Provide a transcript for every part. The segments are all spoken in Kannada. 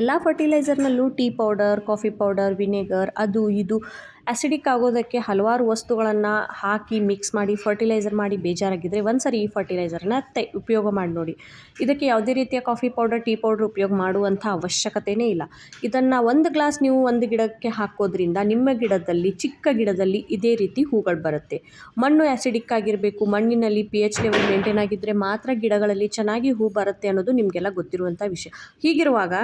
ಎಲ್ಲ ಫರ್ಟಿಲೈಸರ್ನಲ್ಲೂ tea powder, coffee powder, vinegar, ಅದು ಇದು ಆ್ಯಸಿಡಿಕ್ ಆಗೋದಕ್ಕೆ ಹಲವಾರು ವಸ್ತುಗಳನ್ನು ಹಾಕಿ ಮಿಕ್ಸ್ ಮಾಡಿ ಫರ್ಟಿಲೈಸರ್ ಮಾಡಿ ಬೇಜಾರಾಗಿದ್ದರೆ ಒಂದು ಸರಿ ಈ ಫರ್ಟಿಲೈಸರ್ನ ತೆ, ಉಪಯೋಗ ಮಾಡಿ ನೋಡಿ. ಇದಕ್ಕೆ ಯಾವುದೇ ರೀತಿಯ ಕಾಫಿ ಪೌಡರ್, ಟೀ ಪೌಡರ್ ಉಪಯೋಗ ಮಾಡುವಂಥ ಅವಶ್ಯಕತೆಯೇ ಇಲ್ಲ. ಇದನ್ನು ಒಂದು ಗ್ಲಾಸ್ ನೀವು ಒಂದು ಗಿಡಕ್ಕೆ ಹಾಕೋದ್ರಿಂದ ನಿಮ್ಮ ಗಿಡದಲ್ಲಿ, ಚಿಕ್ಕ ಗಿಡದಲ್ಲಿ ಇದೇ ರೀತಿ ಹೂಗಳು ಬರುತ್ತೆ. ಮಣ್ಣು ಆ್ಯಸಿಡಿಕ್ ಆಗಿರಬೇಕು, ಮಣ್ಣಿನಲ್ಲಿ ಪಿ ಎಚ್ ಲೆವೆಲ್ ಮೇಂಟೈನ್ ಆಗಿದ್ದರೆ ಮಾತ್ರ ಗಿಡಗಳಲ್ಲಿ ಚೆನ್ನಾಗಿ ಹೂ ಬರುತ್ತೆ ಅನ್ನೋದು ನಿಮಗೆಲ್ಲ ಗೊತ್ತಿರುವಂಥ ವಿಷಯ. ಹೀಗಿರುವಾಗ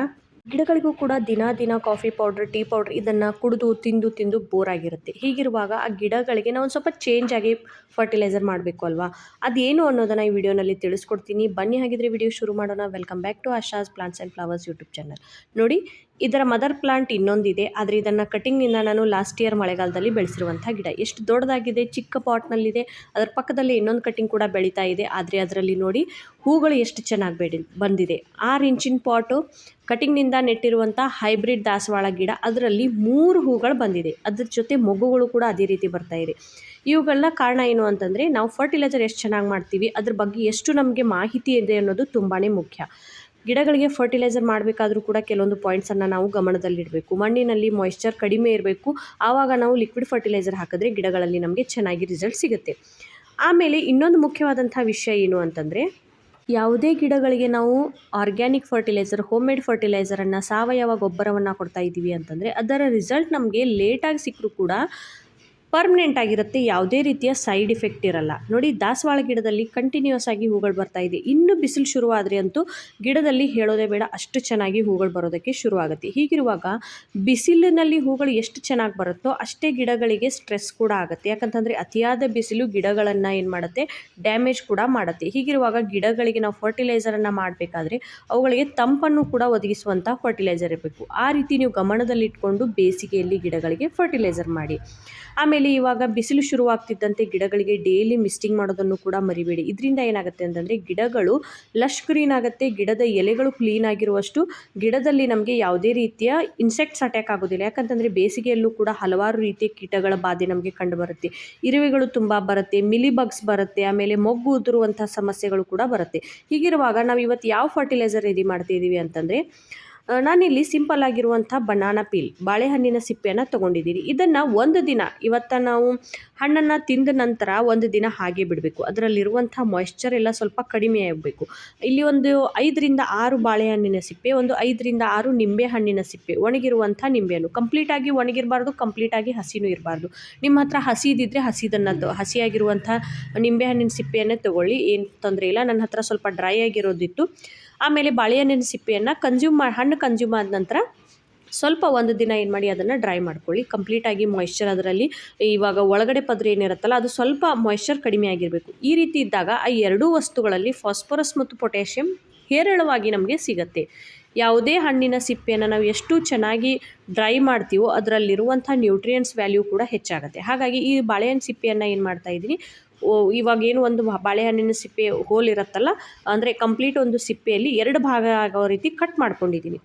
ಗಿಡಗಳಿಗೂ ಕೂಡ ದಿನ ದಿನ ಕಾಫಿ ಪೌಡ್ರ್ ಟೀ ಪೌಡ್ರ್ ಇದನ್ನು ಕುಡಿದು, ತಿಂದು ತಿಂದು ಬೋರ್ ಆಗಿರುತ್ತೆ. ಹೀಗಿರುವಾಗ ಆ ಗಿಡಗಳಿಗೆ ನಾವು ಒಂದು ಸ್ವಲ್ಪ ಚೇಂಜ್ ಆಗಿ ಫರ್ಟಿಲೈಸರ್ ಮಾಡಬೇಕು ಅಲ್ವಾ? ಅದೇನು ಅನ್ನೋದನ್ನು ಈ ವಿಡಿಯೋನಲ್ಲಿ ತಿಳಿಸ್ಕೊಡ್ತೀನಿ. ಬನ್ನಿ ಹಾಗಿದ್ರೆ ವಿಡಿಯೋ ಶುರು ಮಾಡೋಣ. Welcome back to Asha's plants and flowers YouTube channel ನೋಡಿ ಇದರ ಮದರ್ ಪ್ಲಾಂಟ್ ಇನ್ನೊಂದಿದೆ, ಆದರೆ ಇದನ್ನು ಕಟಿಂಗ್ನಿಂದ ನಾನು ಲಾಸ್ಟ್ ಇಯರ್ ಮಳೆಗಾಲದಲ್ಲಿ ಬೆಳೆಸಿರುವಂಥ ಗಿಡ. ಎಷ್ಟು ದೊಡ್ಡದಾಗಿದೆ, ಚಿಕ್ಕ ಪಾಟ್ನಲ್ಲಿದೆ, ಅದರ ಪಕ್ಕದಲ್ಲಿ ಇನ್ನೊಂದು ಕಟಿಂಗ್ ಕೂಡ ಬೆಳೀತಾ ಇದೆ, ಆದರೆ ಅದರಲ್ಲಿ ನೋಡಿ ಹೂಗಳು ಎಷ್ಟು ಚೆನ್ನಾಗಿ ಬೆಳಿ, ಬಂದಿದೆ. ಆರು ಇಂಚಿನ ಪಾಟು, ಕಟಿಂಗ್ನಿಂದ ನೆಟ್ಟಿರುವಂಥ ಹೈಬ್ರಿಡ್ ದಾಸವಾಳ ಗಿಡ, ಅದರಲ್ಲಿ ಮೂರು ಹೂಗಳು ಬಂದಿದೆ. ಅದ್ರ ಜೊತೆ ಮೊಗ್ಗುಗಳು ಕೂಡ ಅದೇ ರೀತಿ ಬರ್ತಾ ಇದೆ. ಇವುಗಳ ಕಾರಣ ಏನು ಅಂತಂದರೆ, ನಾವು ಫರ್ಟಿಲೈಸರ್ ಎಷ್ಟು ಚೆನ್ನಾಗಿ ಮಾಡ್ತೀವಿ, ಅದ್ರ ಬಗ್ಗೆ ಎಷ್ಟು ನಮಗೆ ಮಾಹಿತಿ ಇದೆ ಅನ್ನೋದು ತುಂಬಾ ಮುಖ್ಯ. ಗಿಡಗಳಿಗೆ ಫರ್ಟಿಲೈಸರ್ ಮಾಡಬೇಕಾದ್ರೂ ಕೂಡ ಕೆಲವೊಂದು ಪಾಯಿಂಟ್ಸನ್ನು ನಾವು ಗಮನದಲ್ಲಿಡಬೇಕು. ಮಣ್ಣಿನಲ್ಲಿ ಮಾಯಿಶ್ಚರ್ ಕಡಿಮೆ ಇರಬೇಕು. ಆವಾಗ ನಾವು ಲಿಕ್ವಿಡ್ ಫರ್ಟಿಲೈಸರ್ ಹಾಕಿದ್ರೆ ಗಿಡಗಳಲ್ಲಿ ನಮಗೆ ಚೆನ್ನಾಗಿ ರಿಸಲ್ಟ್ ಸಿಗುತ್ತೆ. ಆಮೇಲೆ ಇನ್ನೊಂದು ಮುಖ್ಯವಾದಂಥ ವಿಷಯ ಏನು ಅಂತಂದರೆ, ಯಾವುದೇ ಗಿಡಗಳಿಗೆ ನಾವು ಆರ್ಗ್ಯಾನಿಕ್ ಫರ್ಟಿಲೈಸರ್ ಹೋಮ್ ಮೇಡ್ ಫರ್ಟಿಲೈಸರನ್ನು ಸಾವಯವ ಗೊಬ್ಬರವನ್ನು ಕೊಡ್ತಾ ಇದ್ದೀವಿ ಅಂತಂದರೆ ಅದರ ರಿಸಲ್ಟ್ ನಮಗೆ ಲೇಟಾಗಿ ಸಿಕ್ಕರೂ ಕೂಡ ಪರ್ಮನೆಂಟ್ ಆಗಿರುತ್ತೆ, ಯಾವುದೇ ರೀತಿಯ ಸೈಡ್ ಇಫೆಕ್ಟ್ ಇರಲ್ಲ. ನೋಡಿ, ದಾಸವಾಳ ಗಿಡದಲ್ಲಿ ಕಂಟಿನ್ಯೂಸ್ ಆಗಿ ಹೂಗಳು ಬರ್ತಾ ಇದೆ. ಇನ್ನು ಬಿಸಿಲು ಶುರುವಾದರೆ ಅಂತೂ ಗಿಡದಲ್ಲಿ ಹೇಳೋದೇ ಬೇಡ, ಅಷ್ಟು ಚೆನ್ನಾಗಿ ಹೂಗಳು ಬರೋದಕ್ಕೆ ಶುರುವಾಗುತ್ತೆ. ಹೀಗಿರುವಾಗ ಬಿಸಿಲಿನಲ್ಲಿ ಹೂಗಳು ಎಷ್ಟು ಚೆನ್ನಾಗಿ ಬರುತ್ತೋ ಅಷ್ಟೇ ಗಿಡಗಳಿಗೆ ಸ್ಟ್ರೆಸ್ ಕೂಡ ಆಗುತ್ತೆ. ಯಾಕಂತಂದರೆ ಅತಿಯಾದ ಬಿಸಿಲು ಗಿಡಗಳನ್ನು ಏನು ಮಾಡುತ್ತೆ? ಡ್ಯಾಮೇಜ್ ಕೂಡ ಮಾಡುತ್ತೆ. ಹೀಗಿರುವಾಗ ಗಿಡಗಳಿಗೆ ನಾವು ಫರ್ಟಿಲೈಸರನ್ನು ಮಾಡಬೇಕಾದ್ರೆ ಅವುಗಳಿಗೆ ತಂಪನ್ನು ಕೂಡ ಒದಗಿಸುವಂಥ ಫರ್ಟಿಲೈಸರ್ ಇರಬೇಕು. ಆ ರೀತಿ ನೀವು ಗಮನದಲ್ಲಿಟ್ಕೊಂಡು ಬೇಸಿಗೆಯಲ್ಲಿ ಗಿಡಗಳಿಗೆ ಫರ್ಟಿಲೈಸರ್ ಮಾಡಿ. ಆಮೇಲೆ ಇವಾಗ ಬಿಸಿಲು ಶುರುವಾಗ್ತಿದ್ದಂತೆ ಗಿಡಗಳಿಗೆ ಡೈಲಿ ಮಿಸ್ಟಿಂಗ್ ಮಾಡೋದನ್ನು ಕೂಡ ಮರಿಬೇಡಿ. ಇದರಿಂದ ಏನಾಗುತ್ತೆ ಅಂತಂದರೆ ಗಿಡಗಳು ಲಶ್ ಗ್ರೀನ್ ಆಗುತ್ತೆ, ಗಿಡದ ಎಲೆಗಳು ಕ್ಲೀನ್ ಆಗಿರುವಷ್ಟು ಗಿಡದಲ್ಲಿ ನಮಗೆ ಯಾವುದೇ ರೀತಿಯ ಇನ್ಸೆಕ್ಟ್ಸ್ ಅಟ್ಯಾಕ್ ಆಗೋದಿಲ್ಲ. ಯಾಕಂತಂದರೆ ಬೇಸಿಗೆಯಲ್ಲೂ ಕೂಡ ಹಲವಾರು ರೀತಿಯ ಕೀಟಗಳ ಬಾಧೆ ನಮಗೆ ಕಂಡುಬರುತ್ತೆ. ಇರುವೆಗಳು ತುಂಬ ಬರುತ್ತೆ ಮಿಲಿ ಬಗ್ಸ್ ಬರುತ್ತೆ, ಆಮೇಲೆ ಮೊಗ್ಗು ಉದುರುವಂಥ ಸಮಸ್ಯೆಗಳು ಕೂಡ ಬರುತ್ತೆ. ಹೀಗಿರುವಾಗ ನಾವು ಇವತ್ತು ಯಾವ ಫರ್ಟಿಲೈಸರ್ ರೆಡಿ ಮಾಡ್ತಿದ್ದೀವಿ ಅಂತಂದರೆ ನಾನಿಲ್ಲಿ ಸಿಂಪಲ್ ಆಗಿರುವಂಥ ಬನಾನಾ ಪೀಲ್, ಬಾಳೆಹಣ್ಣಿನ ಸಿಪ್ಪೆಯನ್ನು ತೊಗೊಂಡಿದ್ದೀನಿ. ಇದನ್ನು ಒಂದು ದಿನ, ಇವತ್ತು ನಾವು ಹಣ್ಣನ್ನು ತಿಂದ ನಂತರ ಒಂದು ದಿನ ಹಾಗೆ ಬಿಡಬೇಕು. ಅದರಲ್ಲಿರುವಂಥ ಮಾಯ್ಶ್ಚರ್ ಎಲ್ಲ ಸ್ವಲ್ಪ ಕಡಿಮೆ ಆಗಬೇಕು. ಇಲ್ಲಿ ಒಂದು ಐದರಿಂದ ಆರು ಬಾಳೆಹಣ್ಣಿನ ಸಿಪ್ಪೆ, ಒಂದು ಐದರಿಂದ ಆರು ನಿಂಬೆ ಹಣ್ಣಿನ ಸಿಪ್ಪೆ, ಒಣಗಿರುವಂಥ ನಿಂಬೆಹಣ್ಣು. ಕಂಪ್ಲೀಟಾಗಿ ಒಣಗಿರಬಾರ್ದು ಕಂಪ್ಲೀಟಾಗಿ ಹಸಿನೂ ಇರಬಾರ್ದು. ನಿಮ್ಮ ಹತ್ರ ಹಸಿದಿದ್ದರೆ ಹಸಿದನ್ನು ಹಸಿಯಾಗಿರುವಂಥ ನಿಂಬೆಹಣ್ಣಿನ ಸಿಪ್ಪೆಯನ್ನೇ ತೊಗೊಳ್ಳಿ, ಏನು ತೊಂದರೆ ಇಲ್ಲ. ನನ್ನ ಹತ್ರ ಸ್ವಲ್ಪ ಡ್ರೈ ಆಗಿರೋದಿತ್ತು. ಆಮೇಲೆ ಬಾಳೆಹಣ್ಣಿನ ಸಿಪ್ಪೆಯನ್ನು ಕನ್ಸ್ಯೂಮ್ ಮಾಡಿ ಹಣ್ಣು ಕನ್ಸ್ಯೂಮ್ ಆದ ನಂತರ ಸ್ವಲ್ಪ ಒಂದು ದಿನ ಏನು ಮಾಡಿ ಅದನ್ನು ಡ್ರೈ ಮಾಡ್ಕೊಳ್ಳಿ. ಕಂಪ್ಲೀಟಾಗಿ ಮಾಯ್ಶ್ಚರ್ ಅದರಲ್ಲಿ ಇವಾಗ ಒಳಗಡೆ ಪದ್ರ ಏನಿರುತ್ತಲ್ಲ, ಅದು ಸ್ವಲ್ಪ ಮಾಯ್ಶ್ಚರ್ ಕಡಿಮೆ ಆಗಿರಬೇಕು. ಈ ರೀತಿ ಇದ್ದಾಗ ಆ ಎರಡೂ ವಸ್ತುಗಳಲ್ಲಿ ಫಾಸ್ಫರಸ್ ಮತ್ತು ಪೊಟ್ಯಾಷಿಯಂ ಹೇರಳವಾಗಿ ನಮಗೆ ಸಿಗುತ್ತೆ. ಯಾವುದೇ ಹಣ್ಣಿನ ಸಿಪ್ಪೆಯನ್ನು ನಾವು ಎಷ್ಟು ಚೆನ್ನಾಗಿ ಡ್ರೈ ಮಾಡ್ತೀವೋ ಅದರಲ್ಲಿರುವಂಥ ನ್ಯೂಟ್ರಿಯೆಂಟ್ಸ್ ವ್ಯಾಲ್ಯೂ ಕೂಡ ಹೆಚ್ಚಾಗುತ್ತೆ. ಹಾಗಾಗಿ ಈ ಬಾಳೆಹಣ್ಣು ಸಿಪ್ಪೆಯನ್ನು ಏನು ಮಾಡ್ತಾ ಇದ್ದೀನಿ ಇವಾಗ ಏನು ಒಂದು ಬಾಳೆಹಣ್ಣಿನ ಸಿಪ್ಪೆ ಹೋಲ್ ಇರುತ್ತಲ್ಲ, ಅಂದರೆ ಕಂಪ್ಲೀಟ್ ಒಂದು ಸಿಪ್ಪೆಯಲ್ಲಿ ಎರಡು ಭಾಗ ಆಗೋ ರೀತಿ ಕಟ್ ಮಾಡ್ಕೊಂಡಿದ್ದೀನಿ.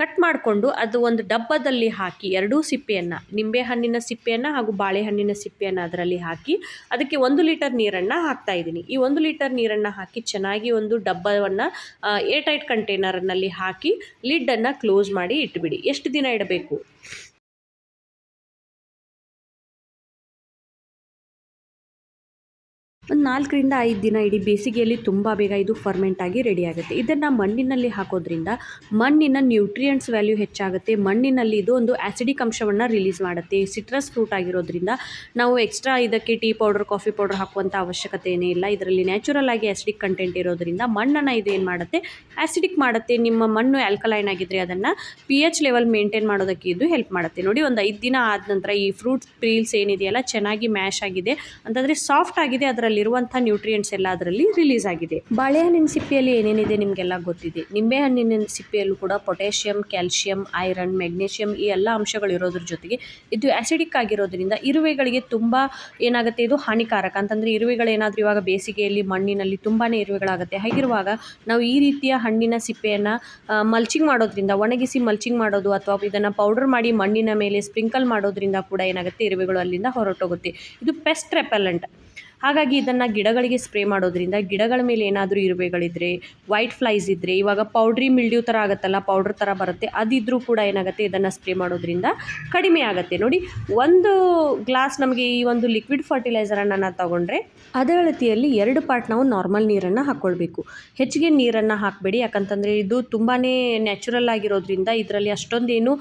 ಕಟ್ ಮಾಡಿಕೊಂಡು ಅದು ಒಂದು ಡಬ್ಬದಲ್ಲಿ ಹಾಕಿ ಎರಡೂ ಸಿಪ್ಪೆಯನ್ನು ನಿಂಬೆಹಣ್ಣಿನ ಸಿಪ್ಪೆಯನ್ನು ಹಾಗೂ ಬಾಳೆಹಣ್ಣಿನ ಸಿಪ್ಪೆಯನ್ನು ಅದರಲ್ಲಿ ಹಾಕಿ ಅದಕ್ಕೆ ಒಂದು ಲೀಟರ್ ನೀರನ್ನು ಹಾಕ್ತಾ ಇದ್ದೀನಿ. ಈ ಒಂದು ಲೀಟರ್ ನೀರನ್ನು ಹಾಕಿ ಚೆನ್ನಾಗಿ ಒಂದು ಡಬ್ಬವನ್ನು ಏರ್ಟೈಟ್ ಕಂಟೈನರ್ನಲ್ಲಿ ಹಾಕಿ ಲಿಡ್ಡನ್ನು ಕ್ಲೋಸ್ ಮಾಡಿ ಇಟ್ಬಿಡಿ. ಎಷ್ಟು ದಿನ ಇಡಬೇಕು? ಒಂದು ನಾಲ್ಕರಿಂದ ಐದು ದಿನ ಇಡೀ ಬೇಸಿಗೆಯಲ್ಲಿ ತುಂಬ ಬೇಗ ಇದು ಫರ್ಮೆಂಟ್ ಆಗಿ ರೆಡಿ ಆಗುತ್ತೆ. ಇದನ್ನು ಮಣ್ಣಿನಲ್ಲಿ ಹಾಕೋದ್ರಿಂದ ಮಣ್ಣಿನ ನ್ಯೂಟ್ರಿಯೆಂಟ್ಸ್ ವ್ಯಾಲ್ಯೂ ಹೆಚ್ಚಾಗುತ್ತೆ. ಮಣ್ಣಿನಲ್ಲಿ ಇದು ಒಂದು ಆ್ಯಸಿಡಿಕ್ ಅಂಶವನ್ನು ರಿಲೀಸ್ ಮಾಡುತ್ತೆ. ಸಿಟ್ರಸ್ ಫ್ರೂಟ್ ಆಗಿರೋದ್ರಿಂದ ನಾವು ಎಕ್ಸ್ಟ್ರಾ ಇದಕ್ಕೆ ಟೀ ಪೌಡರ್ ಕಾಫಿ ಪೌಡರ್ ಹಾಕುವಂಥ ಅವಶ್ಯಕತೆ ಏನೇ ಇಲ್ಲ. ಇದರಲ್ಲಿ ನ್ಯಾಚುರಲ್ ಆಗಿ ಆ್ಯಸಿಡಿಕ್ ಕಂಟೆಂಟ್ ಇರೋದ್ರಿಂದ ಮಣ್ಣನ್ನು ಇದು ಏನು ಮಾಡುತ್ತೆ? ಆ್ಯಸಿಡಿಕ್ ಮಾಡುತ್ತೆ. ನಿಮ್ಮ ಮಣ್ಣು ಆಲ್ಕಲೈನ್ ಆಗಿದ್ದರೆ ಅದನ್ನು ಪಿ ಎಚ್ ಲೆವೆಲ್ ಮೇಂಟೈನ್ ಮಾಡೋದಕ್ಕೆ ಇದು ಹೆಲ್ಪ್ ಮಾಡುತ್ತೆ. ನೋಡಿ, ಒಂದು ಐದು ದಿನ ಆದ ನಂತರ ಈ ಫ್ರೂಟ್ಸ್ ಪೀಲ್ಸ್ ಏನಿದೆಯಲ್ಲ, ಚೆನ್ನಾಗಿ ಮ್ಯಾಶ್ ಆಗಿದೆ. ಅಂತಂದರೆ ಸಾಫ್ಟ್ ಆಗಿದೆ, ಅದರಲ್ಲಿ ಇರುವಂಥ ನ್ಯೂಟ್ರಿಯೆಂಟ್ಸ್ ಎಲ್ಲ ಅದರಲ್ಲಿ ರಿಲೀಸ್ ಆಗಿದೆ. ಬಾಳೆಹಣ್ಣಿನ ಸಿಪ್ಪೆಯಲ್ಲಿ ಏನೇನಿದೆ ನಿಮಗೆಲ್ಲ ಗೊತ್ತಿದೆ? ನಿಂಬೆ ಹಣ್ಣಿನ ಸಿಪ್ಪೆಯಲ್ಲೂ ಕೂಡ ಪೊಟ್ಯಾಷಿಯಂ ಕ್ಯಾಲ್ಶಿಯಂ ಐರನ್ ಮೆಗ್ನೀಷಿಯಂ ಈ ಎಲ್ಲ ಅಂಶಗಳು ಇರೋದ್ರ ಜೊತೆಗೆ ಇದು ಆಸಿಡಿಕ್ ಆಗಿರೋದ್ರಿಂದ ಇರುವೆಗಳಿಗೆ ತುಂಬ ಏನಾಗುತ್ತೆ ಇದು ಹಾನಿಕಾರಕ. ಅಂತಂದರೆ ಇರುವೆಗಳೇನಾದರೂ ಇವಾಗ ಬೇಸಿಗೆಯಲ್ಲಿ ಮಣ್ಣಿನಲ್ಲಿ ತುಂಬಾ ಇರುವೆಗಳಾಗುತ್ತೆ. ಹಾಗಿರುವಾಗ ನಾವು ಈ ರೀತಿಯ ಹಣ್ಣಿನ ಸಿಪ್ಪೆಯನ್ನು ಮಲ್ಚಿಂಗ್ ಮಾಡೋದ್ರಿಂದ, ಒಣಗಿಸಿ ಮಲ್ಚಿಂಗ್ ಮಾಡೋದು ಅಥವಾ ಇದನ್ನು ಪೌಡರ್ ಮಾಡಿ ಮಣ್ಣಿನ ಮೇಲೆ ಸ್ಪ್ರಿಂಕಲ್ ಮಾಡೋದ್ರಿಂದ ಕೂಡ ಏನಾಗುತ್ತೆ ಇರುವೆಗಳು ಅಲ್ಲಿಂದ ಹೊರಟೋಗುತ್ತೆ. ಇದು ಪೆಸ್ಟ್ ರೆಪೆಲೆಂಟ್ ಹಾಗಾಗಿ ಇದನ್ನು ಗಿಡಗಳಿಗೆ ಸ್ಪ್ರೇ ಮಾಡೋದ್ರಿಂದ ಗಿಡಗಳ ಮೇಲೆ ಏನಾದರೂ ಇರುವೆಗಳಿದ್ರೆ ವೈಟ್ ಫ್ಲೈಸ್ ಇದ್ದರೆ ಇವಾಗ ಪೌಡ್ರಿ ಮಿಲ್ಡ್ಯೂ ಥರ ಆಗುತ್ತಲ್ಲ ಪೌಡ್ರ್ ಥರ ಬರುತ್ತೆ, ಅದಿದ್ರೂ ಕೂಡ ಏನಾಗುತ್ತೆ, ಇದನ್ನು ಸ್ಪ್ರೇ ಮಾಡೋದ್ರಿಂದ ಕಡಿಮೆ ಆಗುತ್ತೆ. ನೋಡಿ, ಒಂದು ಗ್ಲಾಸ್ ನಮಗೆ ಈ ಒಂದು ಲಿಕ್ವಿಡ್ ಫರ್ಟಿಲೈಸರನ್ನು ನಾವು ತಗೊಂಡ್ರೆ ಅದೇ ಅಳತಿಯಲ್ಲಿ ಎರಡು ಪಾರ್ಟ್ ನಾವು ನಾರ್ಮಲ್ ನೀರನ್ನು ಹಾಕ್ಕೊಳ್ಬೇಕು ಹೆಚ್ಚಿಗೆ ನೀರನ್ನು ಹಾಕಬೇಡಿ, ಯಾಕಂತಂದರೆ ಇದು ತುಂಬಾ ನ್ಯಾಚುರಲ್ ಆಗಿರೋದ್ರಿಂದ ಇದರಲ್ಲಿ ಅಷ್ಟೊಂದೇನು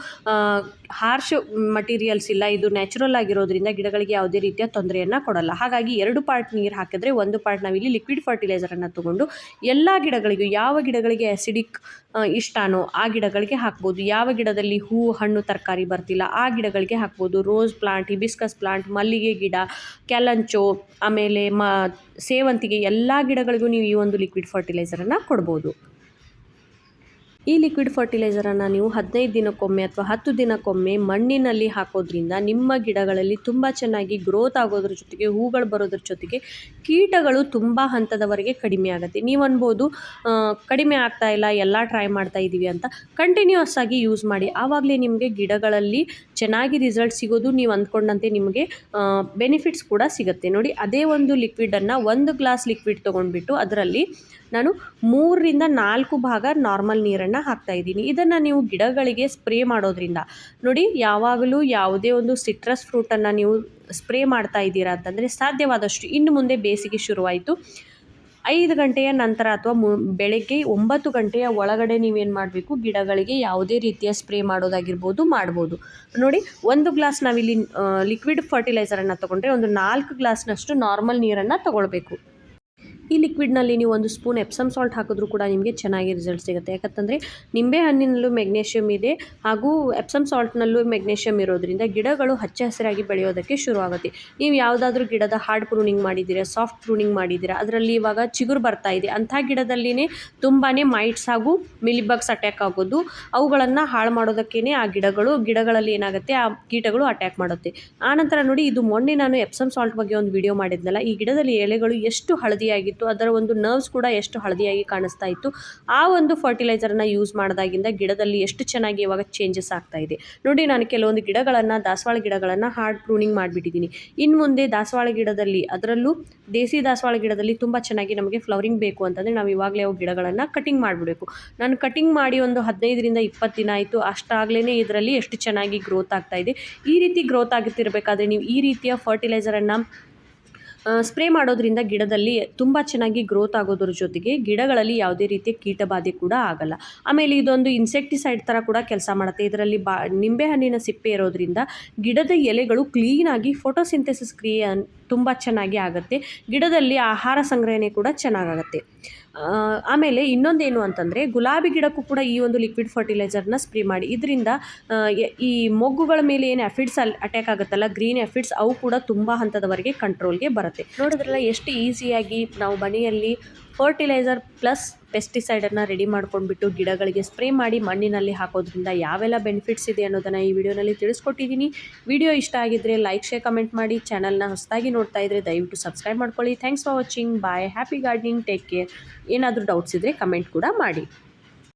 ಹಾರ್ಶ್ ಮಟೀರಿಯಲ್ಸ್ ಇಲ್ಲ, ಇದು ನ್ಯಾಚುರಲ್ ಆಗಿರೋದ್ರಿಂದ ಗಿಡಗಳಿಗೆ ಯಾವುದೇ ರೀತಿಯ ತೊಂದರೆಯನ್ನು ಕೊಡಲ್ಲ. ಹಾಗಾಗಿ ಎರಡು ಪಾರ್ಟ್ ನೀರು ಹಾಕಿದ್ರೆ ಒಂದು ಪಾರ್ಟ್ ನಾವಿಲ್ಲಿ ಲಿಕ್ವಿಡ್ ಫರ್ಟಿಲೈಸರನ್ನು ತೊಗೊಂಡು ಎಲ್ಲ ಗಿಡಗಳಿಗೂ ಯಾವ ಗಿಡಗಳಿಗೆ ಆ್ಯಸಿಡಿಕ್ ಇಷ್ಟನೋ ಆ ಗಿಡಗಳಿಗೆ ಹಾಕ್ಬೋದು. ಯಾವ ಗಿಡದಲ್ಲಿ ಹೂ, ಹಣ್ಣು, ತರಕಾರಿ ಬರ್ತಿಲ್ಲ ಆ ಗಿಡಗಳಿಗೆ ಹಾಕ್ಬೋದು. ರೋಸ್ ಪ್ಲಾಂಟ್ ಹಿಬಿಸ್ಕಸ್ ಪ್ಲಾಂಟ್ ಮಲ್ಲಿಗೆ ಗಿಡ ಕ್ಯಾಲಂಚೋ ಆಮೇಲೆ ಮ, ಸೇವಂತಿಗೆ ಎಲ್ಲ ಗಿಡಗಳಿಗೂ ನೀವು ಈ ಒಂದು ಲಿಕ್ವಿಡ್ ಫರ್ಟಿಲೈಸರನ್ನು ಕೊಡ್ಬೋದು. ಈ ಲಿಕ್ವಿಡ್ ಫರ್ಟಿಲೈಸರನ್ನು ನೀವು ಹದಿನೈದು ದಿನಕ್ಕೊಮ್ಮೆ ಅಥವಾ ಹತ್ತು ದಿನಕ್ಕೊಮ್ಮೆ ಮಣ್ಣಿನಲ್ಲಿ ಹಾಕೋದ್ರಿಂದ ನಿಮ್ಮ ಗಿಡಗಳಲ್ಲಿ ತುಂಬ ಚೆನ್ನಾಗಿ ಗ್ರೋತ್ ಆಗೋದ್ರ ಜೊತೆಗೆ ಹೂಗಳು ಬರೋದ್ರ ಜೊತೆಗೆ ಕೀಟಗಳು ತುಂಬ ಹಂತದವರೆಗೆ ಕಡಿಮೆ ಆಗುತ್ತೆ. ನೀವು ಅನ್ಬೋದು ಕಡಿಮೆ ಆಗ್ತಾ ಇಲ್ಲ, ಎಲ್ಲ ಟ್ರೈ ಮಾಡ್ತಾ ಇದ್ದೀವಿ ಅಂತ ಕಂಟಿನ್ಯೂಸ್ ಆಗಿ ಯೂಸ್ ಮಾಡಿ. ಆವಾಗಲೇ ನಿಮಗೆ ಗಿಡಗಳಲ್ಲಿ ಚೆನ್ನಾಗಿ ರಿಸಲ್ಟ್ ಸಿಗೋದು ನೀವು ಅಂದ್ಕೊಂಡಂತೆ ನಿಮಗೆ ಬೆನಿಫಿಟ್ಸ್ ಕೂಡ ಸಿಗುತ್ತೆ. ನೋಡಿ, ಅದೇ ಒಂದು ಲಿಕ್ವಿಡನ್ನು ಒಂದು ಗ್ಲಾಸ್ ಲಿಕ್ವಿಡ್ ತೊಗೊಂಡ್ಬಿಟ್ಟು ಅದರಲ್ಲಿ ನಾನು ಮೂರರಿಂದ ನಾಲ್ಕು ಭಾಗ ನಾರ್ಮಲ್ ನೀರನ್ನು ಹಾಕ್ತಾ ಇದ್ದೀನಿ. ಇದನ್ನು ನೀವು ಗಿಡಗಳಿಗೆ ಸ್ಪ್ರೇ ಮಾಡೋದ್ರಿಂದ, ನೋಡಿ ಯಾವಾಗಲೂ ಯಾವುದೇ ಒಂದು ಸಿಟ್ರಸ್ ಫ್ರೂಟನ್ನು ನೀವು ಸ್ಪ್ರೇ ಮಾಡ್ತಾ ಇದ್ದೀರಾ ಅಂತಂದರೆ ಸಾಧ್ಯವಾದಷ್ಟು ಇನ್ನು ಮುಂದೆ ಬೇಸಿಗೆ ಶುರುವಾಯಿತು. ಐದು ಗಂಟೆಯ ನಂತರ ಅಥವಾ ಮು, ಬೆಳಗ್ಗೆ ಒಂಬತ್ತು ಗಂಟೆಯ ಒಳಗಡೆ ನೀವೇನು ಮಾಡಬೇಕು? ಗಿಡಗಳಿಗೆ ಯಾವುದೇ ರೀತಿಯ ಸ್ಪ್ರೇ ಮಾಡೋದಾಗಿರ್ಬೋದು ಮಾಡ್ಬೋದು. ನೋಡಿ, ಒಂದು ಗ್ಲಾಸ್ ನಾವಿಲ್ಲಿ ಲಿಕ್ವಿಡ್ ಫರ್ಟಿಲೈಸರನ್ನು ತೊಗೊಂಡ್ರೆ ಒಂದು ನಾಲ್ಕು ಗ್ಲಾಸ್ನಷ್ಟು ನಾರ್ಮಲ್ ನೀರನ್ನು ತೊಗೊಳ್ಬೇಕು. ಈ ಲಿಕ್ವಿಡ್ನಲ್ಲಿ ನೀವು ಒಂದು ಸ್ಪೂನ್ ಎಪ್ಸಮ್ ಸಾಲ್ಟ್ ಹಾಕಿದ್ರೂ ಕೂಡ ನಿಮಗೆ ಚೆನ್ನಾಗಿ ರಿಸಲ್ಟ್ ಸಿಗುತ್ತೆ. ಯಾಕಂತಂದರೆ ನಿಂಬೆ ಹಣ್ಣಿನಲ್ಲೂ ಮೆಗ್ನೇಷಿಯಮ್ ಇದೆ ಹಾಗೂ ಎಪ್ಸಮ್ ಸಾಲ್ಟ್ನಲ್ಲೂ ಮೆಗ್ನೇಷಿಯಮ್ ಇರೋದ್ರಿಂದ ಗಿಡಗಳು ಹಚ್ಚ ಹಸಿರಾಗಿ ಬೆಳೆಯೋದಕ್ಕೆ ಶುರುವಾಗುತ್ತೆ. ನೀವು ಯಾವುದಾದ್ರೂ ಗಿಡದ ಹಾರ್ಡ್ ಪ್ರೂನಿಂಗ್ ಮಾಡಿದ್ದೀರಾ ಸಾಫ್ಟ್ ಪ್ರೂನಿಂಗ್ ಮಾಡಿದ್ದೀರಾ, ಅದರಲ್ಲಿ ಇವಾಗ ಚಿಗುರು ಬರ್ತಾ ಇದೆ. ಅಂಥ ಗಿಡದಲ್ಲಿನೇ ತುಂಬಾ ಮೈಟ್ಸ್ ಹಾಗೂ ಮಿಲಿಬಗ್ಸ್ ಅಟ್ಯಾಕ್ ಆಗೋದು. ಅವುಗಳನ್ನು ಹಾಳು ಮಾಡೋದಕ್ಕೇ ಆ ಗಿಡಗಳು, ಗಿಡಗಳಲ್ಲಿ ಏನಾಗುತ್ತೆ ಆ ಕೀಟಗಳು ಅಟ್ಯಾಕ್ ಮಾಡುತ್ತೆ. ಆನಂತರ ನೋಡಿ, ಇದು ಮೊನ್ನೆ ನಾನು ಎಪ್ಸಮ್ ಸಾಲ್ಟ್ ಬಗ್ಗೆ ಒಂದು ವಿಡಿಯೋ ಮಾಡಿದ್ನಲ್ಲ, ಈ ಗಿಡದಲ್ಲಿ ಎಲೆಗಳು ಎಷ್ಟು ಹಳದಿಯಾಗಿತ್ತು ಅದರ ಒಂದು ನರ್ವ್ಸ್ ಕೂಡ ಎಷ್ಟು ಹಳದಿಯಾಗಿ ಕಾಣಿಸ್ತಾ ಇತ್ತು. ಆ ಒಂದು ಫರ್ಟಿಲೈಸರ್ನ ಯೂಸ್ ಮಾಡಿದಾಗಿಂದ ಗಿಡದಲ್ಲಿ ಎಷ್ಟು ಚೆನ್ನಾಗಿ ಇವಾಗ ಚೇಂಜಸ್ ಆಗ್ತಾ ಇದೆ. ನೋಡಿ, ನಾನು ಕೆಲವೊಂದು ಗಿಡಗಳನ್ನು, ದಾಸವಾಳ ಗಿಡಗಳನ್ನು ಹಾರ್ಡ್ ಪ್ರೂನಿಂಗ್ ಮಾಡಿಬಿಟ್ಟಿದ್ದೀನಿ. ಇನ್ನು ಮುಂದೆ ದಾಸವಾಳ ಗಿಡದಲ್ಲಿ, ಅದರಲ್ಲೂ ದೇಸಿ ದಾಸವಾಳ ಗಿಡದಲ್ಲಿ ತುಂಬ ಚೆನ್ನಾಗಿ ನಮಗೆ ಫ್ಲವರಿಂಗ್ ಬೇಕು ಅಂತಂದರೆ ನಾವು ಇವಾಗಲೇ ಅವು ಗಿಡಗಳನ್ನು ಕಟಿಂಗ್ ಮಾಡಿಬಿಡಬೇಕು. ನಾನು ಕಟಿಂಗ್ ಮಾಡಿ ಒಂದು ಹದಿನೈದರಿಂದ ಇಪ್ಪತ್ತು ದಿನ ಆಯಿತು. ಅಷ್ಟಾಗಲೇ ಇದರಲ್ಲಿ ಎಷ್ಟು ಚೆನ್ನಾಗಿ ಗ್ರೋತ್ ಆಗ್ತಾ ಇದೆ. ಈ ರೀತಿ ಗ್ರೋತ್ ಆಗುತ್ತಿರಬೇಕಾದ್ರೆ ನೀವು ಈ ರೀತಿಯ ಫರ್ಟಿಲೈಸರನ್ನು ಸ್ಪ್ರೇ ಮಾಡೋದ್ರಿಂದ ಗಿಡದಲ್ಲಿ ತುಂಬ ಚೆನ್ನಾಗಿ ಗ್ರೋತ್ ಆಗೋದ್ರ ಜೊತೆಗೆ ಗಿಡಗಳಲ್ಲಿ ಯಾವುದೇ ರೀತಿಯ ಕೀಟಬಾಧೆ ಕೂಡ ಆಗಲ್ಲ. ಆಮೇಲೆ ಇದೊಂದು ಇನ್ಸೆಕ್ಟಿಸೈಡ್ ಥರ ಕೂಡ ಕೆಲಸ ಮಾಡುತ್ತೆ. ಇದರಲ್ಲಿ ಬಾ ನಿಂಬೆಹಣ್ಣಿನ ಸಿಪ್ಪೆ ಇರೋದ್ರಿಂದ ಗಿಡದ ಎಲೆಗಳು ಕ್ಲೀನಾಗಿ ಫೋಟೋಸಿಂಥೆಸಿಸ್ ಕ್ರಿಯೆ ತುಂಬ ಚೆನ್ನಾಗಿ ಆಗುತ್ತೆ. ಗಿಡದಲ್ಲಿ ಆಹಾರ ಸಂಗ್ರಹಣೆ ಕೂಡ ಚೆನ್ನಾಗಾಗತ್ತೆ. ಆಮೇಲೆ ಇನ್ನೊಂದೇನು ಅಂತಂದರೆ ಗುಲಾಬಿ ಗಿಡಕ್ಕೂ ಕೂಡ ಈ ಒಂದು ಲಿಕ್ವಿಡ್ ಫರ್ಟಿಲೈಸರ್ನ ಸ್ಪ್ರೇ ಮಾಡಿ. ಇದರಿಂದ ಈ ಮೊಗ್ಗುಗಳ ಮೇಲೆ ಏನು ಎಫಿಡ್ಸ್ ಅಲ್ಲಿ ಅಟ್ಯಾಕ್ ಆಗುತ್ತಲ್ಲ ಗ್ರೀನ್ ಎಫಿಡ್ಸ್ ಅವು ಕೂಡ ತುಂಬ ಹಂತದವರೆಗೆ ಕಂಟ್ರೋಲ್ಗೆ ಬರುತ್ತೆ. ನೋಡಿದ್ರಲ್ಲ, ಎಷ್ಟು ಈಸಿಯಾಗಿ ನಾವು ಮನೆಯಲ್ಲಿ ಫರ್ಟಿಲೈಸರ್ ಪ್ಲಸ್ ಪೆಸ್ಟಿಸೈಡನ್ನು ರೆಡಿ ಮಾಡ್ಕೊಂಡ್ಬಿಟ್ಟು ಗಿಡಗಳಿಗೆ ಸ್ಪ್ರೇ ಮಾಡಿ ಮಣ್ಣಿನಲ್ಲಿ ಹಾಕೋದ್ರಿಂದ ಯಾವೆಲ್ಲ ಬೆನಿಫಿಟ್ಸ್ ಇದೆ ಅನ್ನೋದನ್ನು ಈ ವಿಡಿಯೋನಲ್ಲಿ ತಿಳಿಸ್ಕೊಟ್ಟಿದ್ದೀನಿ. ವಿಡಿಯೋ ಇಷ್ಟ ಆಗಿದ್ದರೆ ಲೈಕ್, ಶೇರ್, ಕಮೆಂಟ್ ಮಾಡಿ ಚಾನಲ್ನ ಹೊಸದಾಗಿ ನೋಡ್ತಾ ಇದ್ದರೆ ದಯವಿಟ್ಟು ಸಬ್ಸ್ಕ್ರೈಬ್ ಮಾಡ್ಕೊಳ್ಳಿ. Thanks for watching bye happy gardening take care ಏನಾದರೂ ಡೌಟ್ಸ್ ಇದ್ದರೆ ಕಮೆಂಟ್ ಕೂಡ ಮಾಡಿ.